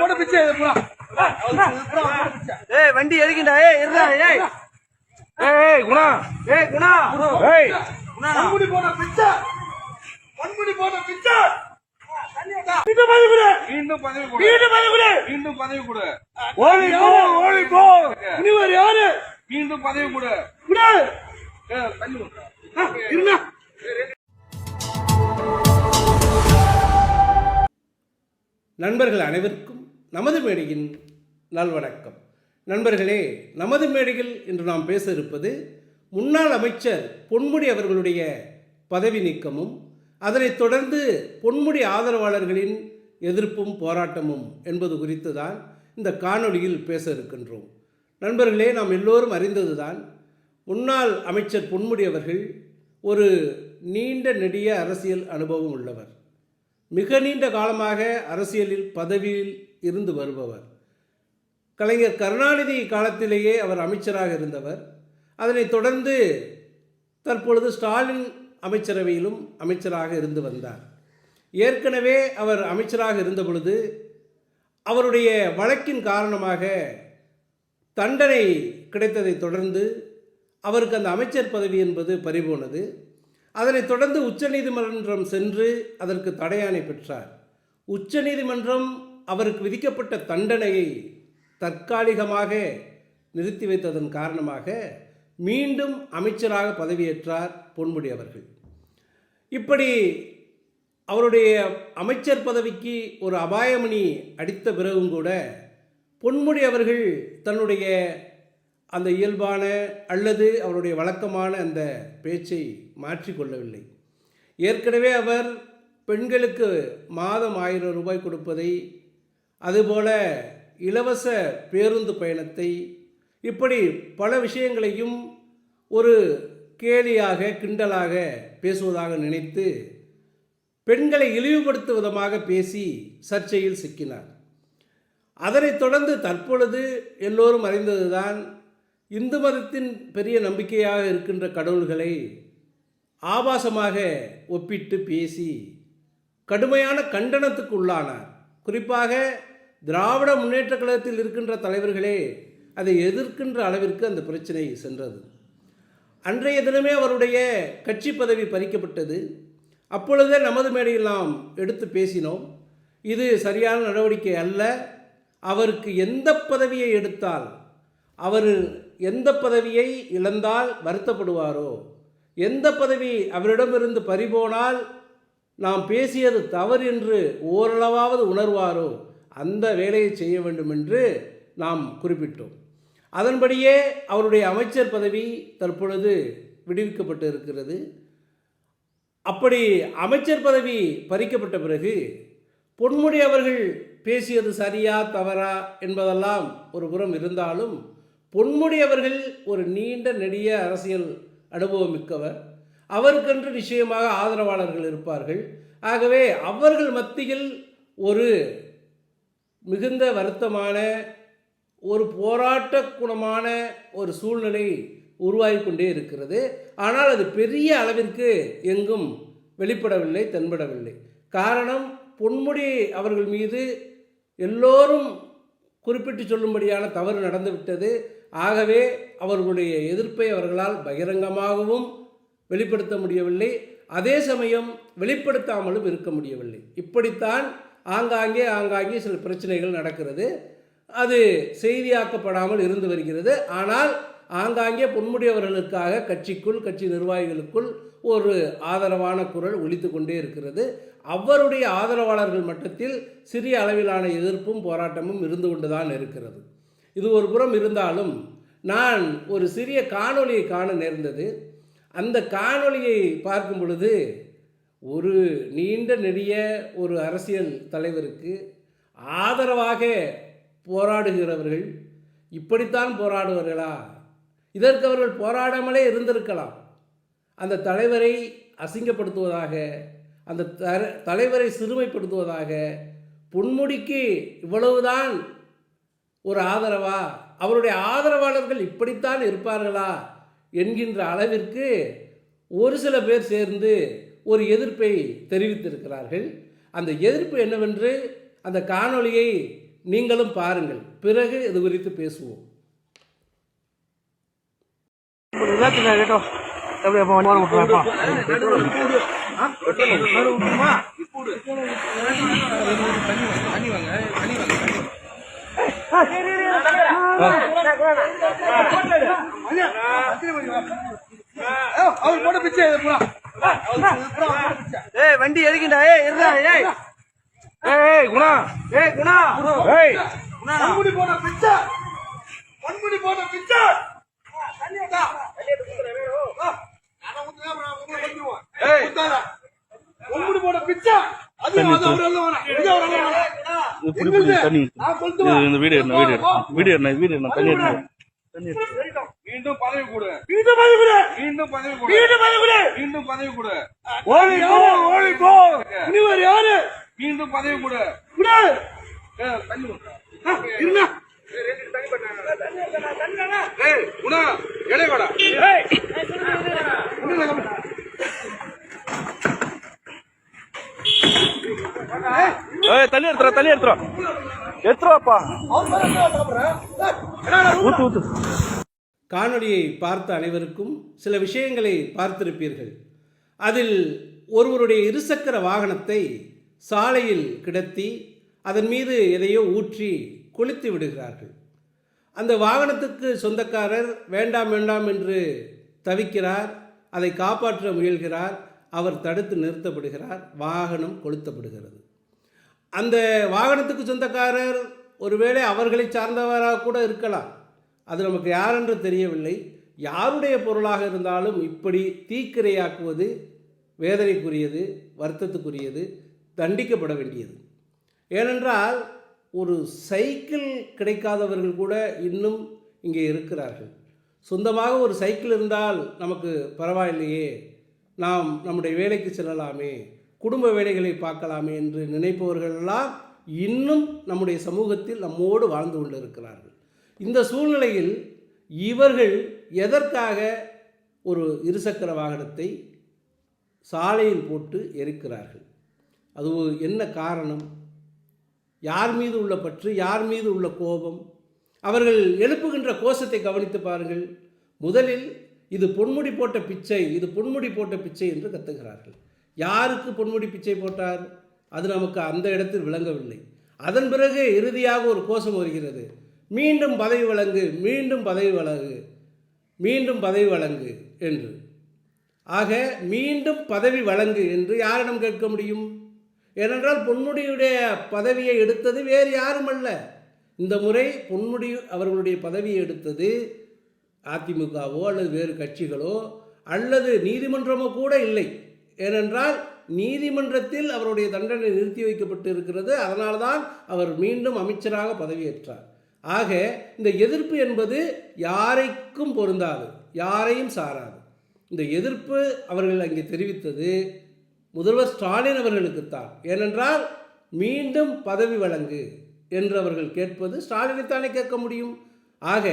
போட்டு பிச்சை இது பூரா. ஏய் வண்டி எதுக்குண்டா ஏய் இருடா ஏய் ஏய். ஏய் குணா. ஏய் குணா. ஏய். பொன்முடி போட்ட பிச்சை. பொன்முடி போட்ட பிச்சை. மீண்டும் பதவி கொடு. மீண்டும் பதவி கொடு. மீண்டும் பதவி கொடு. மீண்டும் பதவி கொடு. ஓடி போ ஓடி போ. இனிவர் யாரு? மீண்டும் பதவி கொடு. குடு தள்ளி நண்பர்கள் அனைவருக்கும் நமது மேடையின் நல்வணக்கம். நண்பர்களே நமது மேடையில் இன்று நாம் பேச இருப்பது முன்னாள் அமைச்சர் பொன்முடி அவர்களுடைய பதவி நீக்கமும் அதனைத் தொடர்ந்து பொன்முடி ஆதரவாளர்களின் எதிர்ப்பும் போராட்டமும் என்பது குறித்து தான் இந்த காணொளியில் பேச இருக்கின்றோம் நண்பர்களே நாம் எல்லோரும் அறிந்ததுதான் முன்னாள் அமைச்சர் பொன்முடி அவர்கள் ஒரு நீண்ட நெடிய அரசியல் அனுபவம் உள்ளவர். மிக நீண்ட காலமாக அரசியலில் பதவியில் இருந்து வருபவர். கலைஞர் கருணாநிதி காலத்திலேயே அவர் அமைச்சராக இருந்தவர். அதனைத் தொடர்ந்து தற்பொழுது ஸ்டாலின் அமைச்சரவையிலும் அமைச்சராக இருந்து வந்தார். ஏற்கனவே அவர் அமைச்சராக இருந்த பொழுது அவருடைய வழக்கின் காரணமாக தண்டனை கிடைத்ததைத் தொடர்ந்து அவருக்கு அந்த அமைச்சர் பதவி என்பது பறிபோனது. அதனைத் தொடர்ந்து உச்சநீதிமன்றம் சென்று அதற்கு தடையாணை பெற்றார். உச்சநீதிமன்றம் அவருக்கு விதிக்கப்பட்ட தண்டனையை தற்காலிகமாக நிறுத்தி வைத்ததன் காரணமாக மீண்டும் அமைச்சராக பதவியேற்றார் பொன்முடி அவர்கள். இப்படி அவருடைய அமைச்சர் பதவிக்கு ஒரு அபாயமணி அடித்த பிறகும் கூட பொன்முடி அவர்கள் தன்னுடைய அந்த இயல்பான அல்லது அவருடைய வழக்கமான அந்த பேச்சை மாற்றிக்கொள்ளவில்லை. ஏற்கனவே அவர் பெண்களுக்கு மாதம் ஆயிரம் ரூபாய் கொடுப்பதை அதுபோல இலவச பேருந்து பயணத்தை இப்படி பல விஷயங்களையும் ஒரு கேலியாக கிண்டலாக பேசுவதாக நினைத்து பெண்களை இழிவுபடுத்தும் விதமாக பேசி சர்ச்சையில் சிக்கினார். அதனைத் தொடர்ந்து தற்பொழுது எல்லோரும் அறிந்ததுதான் இந்து மதத்தின் பெரிய நம்பிக்கையாக இருக்கின்ற கடவுள்களை ஆபாசமாக ஒப்பிட்டு பேசி கடுமையான கண்டனத்துக்கு உள்ளானார் குறிப்பாக திராவிட முன்னேற்ற கழகத்தில் இருக்கின்ற தலைவர்களே அதை எதிர்க்கின்ற அளவிற்கு அந்த பிரச்சனை சென்றது. அன்றைய தினமே அவருடைய கட்சி பதவி பறிக்கப்பட்டது. அப்பொழுதே நமது மேடையில் நாம் எடுத்து பேசினோம். இது சரியான நடவடிக்கை அல்ல. அவருக்கு எந்த பதவியை எடுத்தால் அவர் எந்த பதவியை இழந்தால் வருத்தப்படுவாரோ? எந்த பதவி அவரிடமிருந்து பறிபோனால் நாம் பேசியது தவறு என்று ஓரளவாவது உணர்வாரோ? அந்த வேலையை செய்ய வேண்டும் என்று நாம் குறிப்பிட்டோம். அதன்படியே அவருடைய அமைச்சர் பதவி தற்பொழுது விடுவிக்கப்பட்டு இருக்கிறது அப்படி அமைச்சர் பதவி பறிக்கப்பட்ட பிறகு பொன்முடி அவர்கள் பேசியது சரியா தவறா என்பதெல்லாம் ஒரு புறம் இருந்தாலும் பொன்முடி அவர்கள் ஒரு நீண்ட நெடிய அரசியல் அனுபவம் மிக்கவர். அவருக்கென்று நிச்சயமாக ஆதரவாளர்கள் இருப்பார்கள். ஆகவே அவர்கள் மத்தியில் ஒரு மிகுந்த வருத்தமான ஒரு போராட்ட குணமான ஒரு சூழ்நிலை உருவாகி கொண்டே இருக்கிறது. ஆனால் அது பெரிய அளவிற்கு எங்கும் வெளிப்படவில்லை தென்படவில்லை. காரணம் பொன்முடி அவர்கள் மீது எல்லோரும் குறிப்பிட்டு சொல்லும்படியான தவறு நடந்துவிட்டது. ஆகவே அவர்களுடைய எதிர்ப்பை அவர்களால் பகிரங்கமாகவும் வெளிப்படுத்த முடியவில்லை. அதே சமயம் வெளிப்படுத்தாமலும் இருக்க முடியவில்லை. இப்படித்தான் ஆங்காங்கே ஆங்காங்கே சில பிரச்சனைகள் நடக்கிறது. அது செய்தியாக்கப்படாமல் இருந்து வருகிறது. ஆனால் ஆங்காங்கே பொன்முடியவர்களுக்காக கட்சிக்குள் கட்சி நிர்வாகிகளுக்குள் ஒரு ஆதரவான குரல் ஒழித்து கொண்டே இருக்கிறது. அவருடைய ஆதரவாளர்கள் மட்டத்தில் சிறிய அளவிலான எதிர்ப்பும் போராட்டமும் இருந்து கொண்டுதான் இருக்கிறது. இது ஒரு புறம் இருந்தாலும் நான் ஒரு சிறிய காணொளியை காண நேர்ந்தது. அந்த காணொளியை பார்க்கும் பொழுது ஒரு நீண்ட நெடிய ஒரு அரசியல் தலைவருக்கு ஆதரவாக போராடுகிறவர்கள் இப்படித்தான் போராடுவார்களா? இதற்கு அவர்கள் போராடாமலே இருந்திருக்கலாம். அந்த தலைவரை அசிங்கப்படுத்துவதாக அந்த தலைவரை சிறுமைப்படுத்துவதாக பொன்முடிக்கு இவ்வளவுதான் ஒரு ஆதரவா? அவருடைய ஆதரவாளர்கள் இப்படித்தான் இருப்பார்களா? என்கின்ற அளவிற்கு ஒரு சில பேர் சேர்ந்து ஒரு எதிர்ப்பை தெரிவித்திருக்கிறார்கள். அந்த எதிர்ப்பு என்னவென்று அந்த காணொளியை நீங்களும் பாருங்கள். பிறகு இது குறித்து பேசுவோம். தண்ணி வாங்க தண்ணி வாங்க அவர் போட்ட பிச்சை பூரா ஏய் வண்டி எதுக்குண்டா ஏய் இருடா ஏய். ஏய் ஏய் குணா. ஏய் குணா. ஏய். போட்ட பிச்சை பொன்முடி போட்ட பிச்சை ஆ, நான் ஊத்துறேன், ஏய். ஊத்தாத. மண்முடி போட்ட பிச்சை இந்த வீடியோ என்ன. வீடியோ என்ன தண்ணி எடுத்து மீண்டும் பதவி கொடு. மீண்டும் பதவி கொடு. மீண்டும் பதவி கொடு. மீண்டும் பதவி கொடு. மீண்டும் பதவி கொடு. ஓடி போ, ஓடி போ. முனிவர் யாரு? மீண்டும் பதவி கொடு. குடு. ஏய், தண்ணி. ஏய் குணா வாடா. ஏய் தள்ளி எடுத்துறா தள்ளி எடுத்துறா எடுத்துருவாப்பா ஊத்து ஊத்து. காணொளியை பார்த்த அனைவருக்கும் சில விஷயங்களை பார்த்திருப்பீர்கள். அதில் ஒருவருடைய இருசக்கர வாகனத்தை சாலையில் கிடத்தி அதன் மீது எதையோ ஊற்றி கொளுத்தி விடுகிறார்கள். அந்த வாகனத்துக்கு சொந்தக்காரர் வேண்டாம் வேண்டாம் என்று தவிக்கிறார் அதை காப்பாற்ற முயல்கிறார். அவர் தடுத்து நிறுத்தப்படுகிறார் வாகனம் கொளுத்தப்படுகிறது. அந்த வாகனத்துக்கு சொந்தக்காரர் ஒருவேளை அவர்களை சார்ந்தவராக கூட இருக்கலாம். அது நமக்கு யாரென்று தெரியவில்லை. யாருடைய பொருளாக இருந்தாலும் இப்படி தீக்கிரையாக்குவது வேதனைக்குரியது வருத்தத்துக்குரியது தண்டிக்கப்பட வேண்டியது. ஏனென்றால் ஒரு சைக்கிள் கிடைக்காதவர்கள் கூட இன்னும் இங்கே இருக்கிறார்கள். சொந்தமாக ஒரு சைக்கிள் இருந்தால் நமக்கு பரவாயில்லையே. நாம் நம்முடைய வேலைக்கு செல்லலாமே குடும்ப வேலைகளை பார்க்கலாமே என்று நினைப்பவர்களெல்லாம் இன்னும் நம்முடைய சமூகத்தில் நம்மோடு வாழ்ந்து கொண்டிருக்கிறார்கள். இந்த சூழ்நிலையில் இவர்கள் எதற்காக ஒரு இருசக்கர வாகனத்தை சாலையில் போட்டு எரிக்கிறார்கள்? அது என்ன காரணம்? யார் மீது உள்ள பற்று? யார் மீது உள்ள கோபம்? அவர்கள் எழுப்புகின்ற கோஷத்தை கவனித்து பாருங்கள். முதலில் இது பொன்முடி போட்ட பிச்சை இது பொன்முடி போட்ட பிச்சை என்று கத்துகிறார்கள். யாருக்கு பொன்முடி பிச்சை போட்டார்? அது நமக்கு அந்த இடத்தில் விளங்கவில்லை. அதன் பிறகு இறுதியாக ஒரு கோஷம் வருகிறது. மீண்டும் பதவி வழங்கு மீண்டும் பதவி வழங்கு மீண்டும் பதவி வழங்கு என்று. ஆக மீண்டும் பதவி வழங்கு என்று யாரிடம் கேட்க முடியும்? ஏனென்றால் பொன்முடியுடைய பதவியை எடுத்தது வேறு யாரும் அல்ல இந்த முறை பொன்முடி அவர்களுடைய பதவியை எடுத்தது அதிமுகவோ அல்லது வேறு கட்சிகளோ அல்லது நீதிமன்றமோ கூட இல்லை. ஏனென்றால் நீதிமன்றத்தில் அவருடைய தண்டனை நிறுத்தி வைக்கப்பட்டு இருக்கிறது அதனால்தான் அவர் மீண்டும் அமைச்சராக பதவியேற்றார். ஆக இந்த எதிர்ப்பு என்பது யாரைக்கும் பொருந்தாது யாரையும் சாராது. இந்த எதிர்ப்பு அவர்கள் அங்கே தெரிவித்தது முதல்வர் ஸ்டாலின் அவர்களுக்குத்தான். ஏனென்றால் மீண்டும் பதவி வழங்கு என்று அவர்கள் கேட்பது ஸ்டாலினைத்தானே கேட்க முடியும்? ஆக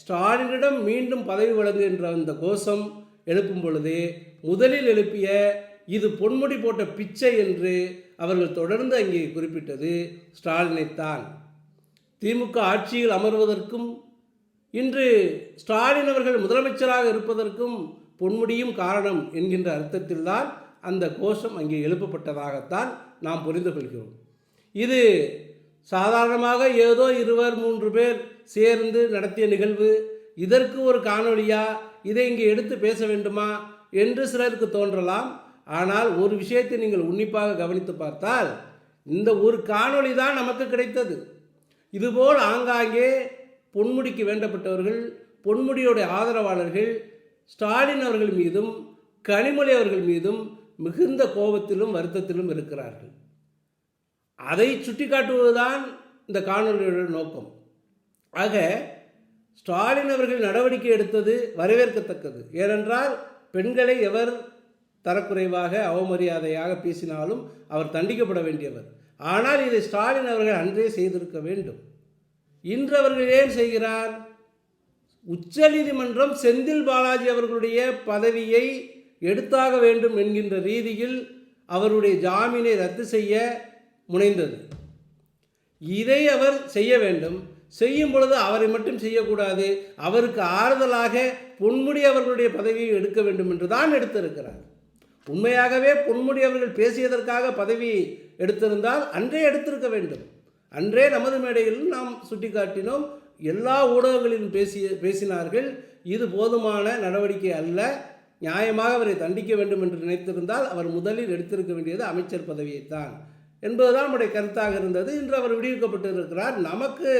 ஸ்டாலினிடம் மீண்டும் பதவி வழங்கு என்ற அந்த கோஷம் எழுப்பும் பொழுது முதலில் எழுப்பிய இது பொன்முடி போட்ட பிச்சை என்று அவர்கள் தொடர்ந்து அங்கே குறிப்பிட்டது ஸ்டாலினைத்தான். திமுக ஆட்சியில் அமர்வதற்கும் இன்று ஸ்டாலின் அவர்கள் முதலமைச்சராக இருப்பதற்கும் பொன்முடியும் காரணம் என்கின்ற அர்த்தத்தில்தான் அந்த கோஷம் அங்கே எழுப்பப்பட்டதாகத்தான் நாம் புரிந்து கொள்கிறோம். இது சாதாரணமாக ஏதோ இருவர் மூன்று பேர் சேர்ந்து நடத்திய நிகழ்வு இதற்கு ஒரு காணொளியா? இதை இங்கே எடுத்து பேச வேண்டுமா? என்று சிலருக்கு தோன்றலாம். ஆனால் ஒரு விஷயத்தை நீங்கள் உன்னிப்பாக கவனித்து பார்த்தால் இந்த ஒரு காணொளி தான் நமக்கு கிடைத்தது. இதுபோல் ஆங்காங்கே பொன்முடிக்கு வேண்டப்பட்டவர்கள் பொன்முடியோடைய ஆதரவாளர்கள் ஸ்டாலின் அவர்கள் மீதும் கனிமொழி அவர்கள் மீதும் மிகுந்த கோபத்திலும் வருத்தத்திலும் இருக்கிறார்கள். அதை சுட்டிக்காட்டுவதுதான் இந்த காணொலியோட நோக்கம். ஆக ஸ்டாலின் அவர்கள் நடவடிக்கை எடுத்தது வரவேற்கத்தக்கது. ஏனென்றால் பெண்களை எவர் தரக்குறைவாக அவமரியாதையாக பேசினாலும் அவர் தண்டிக்கப்பட வேண்டியவர். ஆனால் இதை ஸ்டாலின் அவர்கள் அன்றே செய்திருக்க வேண்டும். இன்று அவர்கள் ஏன் செய்கிறார்? உச்சநீதிமன்றம் செந்தில் பாலாஜி அவர்களுடைய பதவியை எடுத்தாக வேண்டும் என்கின்ற ரீதியில் அவருடைய ஜாமீனை ரத்து செய்ய முனைந்தது. இதை அவர் செய்ய வேண்டும். செய்யும் பொழுது அவரை மட்டும் செய்யக்கூடாது. அவருக்கு ஆறுதலாக பொன்முடி அவர்களுடைய பதவியை எடுக்க வேண்டும் என்று தான் எடுத்திருக்கிறார். உண்மையாகவே பொன்முடி அவர்கள் பேசியதற்காக பதவி எடுத்திருந்தால் அன்றே எடுத்திருக்க வேண்டும். அன்றே நமது மேடையில் நாம் சுட்டிக்காட்டினோம். எல்லா ஊடகங்களிலும் பேசிய பேசினார்கள். இது போதுமான நடவடிக்கை அல்ல. நியாயமாக அவரை தண்டிக்க வேண்டும் என்று நினைத்திருந்தால் அவர் முதலில் எடுத்திருக்க வேண்டியது அமைச்சர் பதவியைத்தான். என்பதுதான் நம்முடைய கருத்தாக இருந்தது. இன்று அவர் விடுவிக்கப்பட்டிருக்கிறார். நமக்கு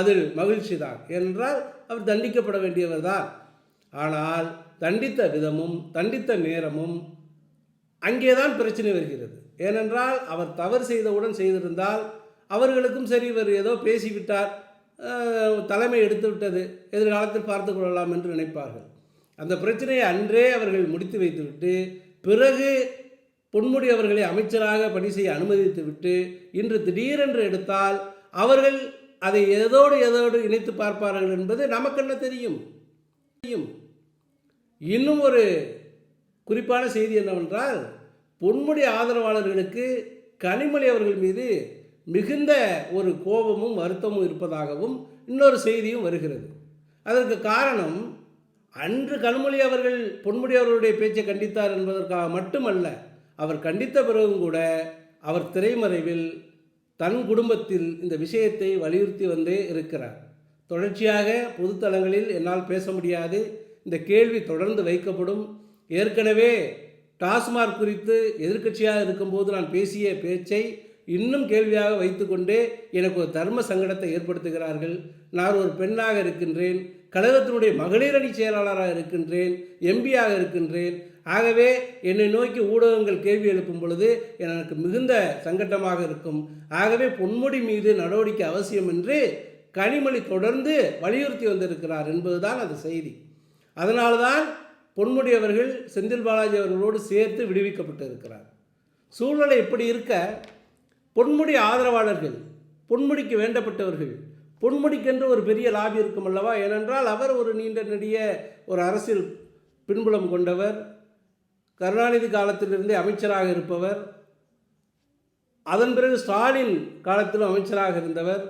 அதில் மகிழ்ச்சி தான். ஏனென்றால் அவர் தண்டிக்கப்பட வேண்டியவர் தான். ஆனால் தண்டித்த விதமும் தண்டித்த நேரமும் அங்கேதான் பிரச்சனை வருகிறது. ஏனென்றால் அவர் தவறு செய்தவுடன் செய்திருந்தால் அவர்களுக்கும் சரி இவர் ஏதோ பேசிவிட்டார் தலைமை எடுத்து விட்டது எதிர்காலத்தில் பார்த்து கொள்ளலாம் என்று நினைப்பார்கள். அந்த பிரச்சனையை அன்றே அவர்கள் முடித்து வைத்துவிட்டு பிறகு பொன்முடி அவர்களை அமைச்சராக பணி செய்ய அனுமதித்து விட்டு இன்று திடீரென்று எடுத்தால் அவர்கள் அதை எதோடு எதோடு இணைத்து பார்ப்பார்கள் என்பது நமக்கென்ன தெரியும்? தெரியும். இன்னும் ஒரு குறிப்பான செய்தி என்னவென்றால் பொன்முடி ஆதரவாளர்களுக்கு கனிமொழி அவர்கள் மீது மிகுந்த ஒரு கோபமும் வருத்தமும் இருப்பதாகவும் இன்னொரு செய்தியும் வருகிறது. அதற்கு காரணம் அன்று கனிமொழி அவர்கள் பொன்முடி அவர்களுடைய பேச்சை கண்டித்தார் என்பதற்காக மட்டுமல்ல அவர் கண்டித்த பிறகும் கூட அவர் திரைமறைவில் தன் குடும்பத்தில் இந்த விஷயத்தை வலியுறுத்தி வந்தே இருக்கிறார். தொடர்ச்சியாக பொதுத்தளங்களில் என்னால் பேச முடியாது. இந்த கேள்வி தொடர்ந்து வைக்கப்படும். ஏற்கனவே டாஸ்மாக் குறித்து எதிர்க்கட்சியாக இருக்கும்போது நான் பேசிய பேச்சை இன்னும் கேள்வியாக வைத்துக்கொண்டே எனக்கு ஒரு தர்ம சங்கடத்தை ஏற்படுத்துகிறார்கள். நான் ஒரு பெண்ணாக இருக்கின்றேன். கழகத்தினுடைய மகளிர் அணி செயலாளராக இருக்கின்றேன். எம்பியாக இருக்கின்றேன். ஆகவே என்னை நோக்கி ஊடகங்கள் கேள்வி எழுப்பும் பொழுது எனக்கு மிகுந்த சங்கட்டமாக இருக்கும். ஆகவே பொன்முடி மீது நடவடிக்கை அவசியம் என்று கனிமொழி தொடர்ந்து வலியுறுத்தி வந்திருக்கிறார் என்பதுதான் அது செய்தி. அதனால்தான் பொன்முடி அவர்கள் செந்தில் பாலாஜி அவர்களோடு சேர்த்து விடுவிக்கப்பட்டிருக்கிறார். சூழ்நிலை இப்படி இருக்க? பொன்முடி ஆதரவாளர்கள் பொன்முடிக்கு வேண்டப்பட்டவர்கள் பொன்முடிக்கென்று ஒரு பெரிய லாபி இருக்கும் அல்லவா? ஏனென்றால் அவர் ஒரு நீண்ட நெடிய ஒரு அரசியல் பின்புலம் கொண்டவர். கருணாநிதி காலத்திலிருந்தே அமைச்சராக இருப்பவர். அதன் பிறகு ஸ்டாலின் காலத்திலும் அமைச்சராக இருந்தவர்.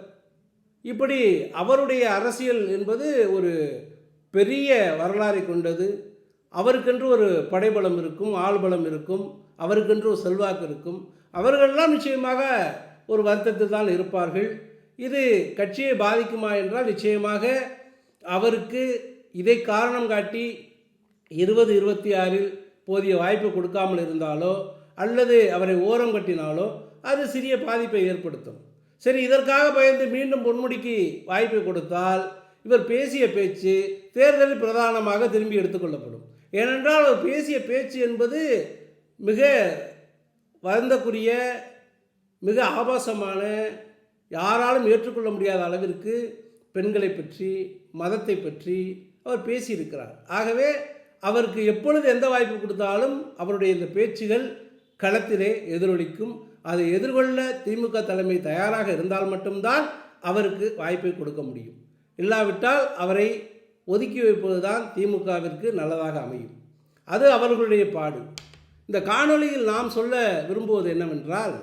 இப்படி அவருடைய அரசியல் என்பது ஒரு பெரிய வரலாறை கொண்டது. அவருக்கென்று ஒரு படைபலம் இருக்கும் ஆள்பலம் இருக்கும் அவருக்கென்று ஒரு செல்வாக்கு இருக்கும். அவர்களெல்லாம் நிச்சயமாக ஒரு வருத்தத்தில் தான் இருப்பார்கள். இது கட்சியை பாதிக்குமா என்றால் நிச்சயமாக அவருக்கு இதை காரணம் காட்டி இருபது இருபத்தி ஆறில் போதிய வாய்ப்பு கொடுக்காமல் இருந்தாலோ அல்லது அவரை ஓரம் கட்டினாலோ அது சிறிய பாதிப்பை ஏற்படுத்தும். சரி இதற்காக பயந்து மீண்டும் பொன்முடிக்கு வாய்ப்பை கொடுத்தால் இவர் பேசிய பேச்சு தேர்தலில் பிரதானமாக திரும்பி எடுத்துக்கொள்ளப்படும். ஏனென்றால் அவர் பேசிய பேச்சு என்பது மிக வருந்தக்குரிய மிக ஆபாசமான யாராலும் ஏற்றுக்கொள்ள முடியாத அளவிற்கு பெண்களை பற்றி மதத்தை பற்றி அவர் பேசியிருக்கிறார். ஆகவே அவருக்கு எப்பொழுது எந்த வாய்ப்பு கொடுத்தாலும் அவருடைய இந்த பேச்சுகள் களத்திலே எதிரொலிக்கும். அதை எதிர்கொள்ள திமுக தலைமை தயாராக இருந்தால் மட்டும்தான் அவருக்கு வாய்ப்பை கொடுக்க முடியும். இல்லாவிட்டால் அவரை ஒதுக்கி வைப்பது தான் திமுகவிற்கு நல்லதாக அமையும். அது அவர்களுடைய பாடு. இந்த காணொளியில் நாம் சொல்ல விரும்புவது என்னவென்றால்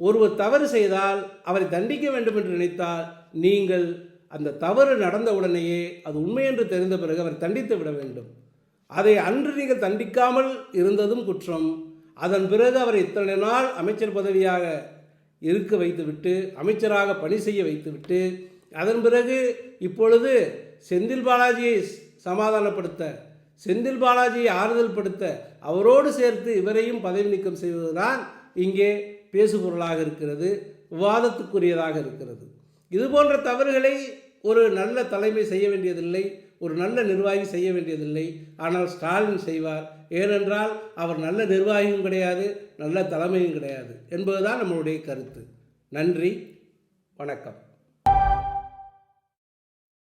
ஒருவர் தவறு செய்தால் அவரை தண்டிக்க வேண்டும் என்று நினைத்தால் நீங்கள் அந்த தவறு நடந்த உடனேயே அது உண்மை என்று தெரிந்த பிறகு அவர் தண்டித்து விட வேண்டும். அதை அன்று நீங்கள் தண்டிக்காமல் இருந்ததும் குற்றம். அதன் பிறகு அவரை இத்தனை நாள் அமைச்சர் பதவியாக இருக்க வைத்துவிட்டு அமைச்சராக பணி செய்ய வைத்துவிட்டு அதன் பிறகு இப்பொழுது செந்தில் பாலாஜியை சமாதானப்படுத்த செந்தில் பாலாஜியை ஆறுதல் படுத்த அவரோடு சேர்த்து இவரையும் பதவி நீக்கம் செய்வதுதான் இங்கே பேசுபொருளாக இருக்கிறது விவாதத்துக்குரியதாக இருக்கிறது. இது போன்ற தவறுகளை ஒரு நல்ல தலைமை செய்ய வேண்டியதில்லை. ஒரு நல்ல நிர்வாகி செய்ய வேண்டியதில்லை. ஆனால் ஸ்டாலின் செய்வார். ஏனென்றால் அவர் நல்ல நிர்வாகியும் கிடையாது நல்ல தலைமையும் கிடையாது என்பதுதான் நம்மளுடைய கருத்து. நன்றி வணக்கம்.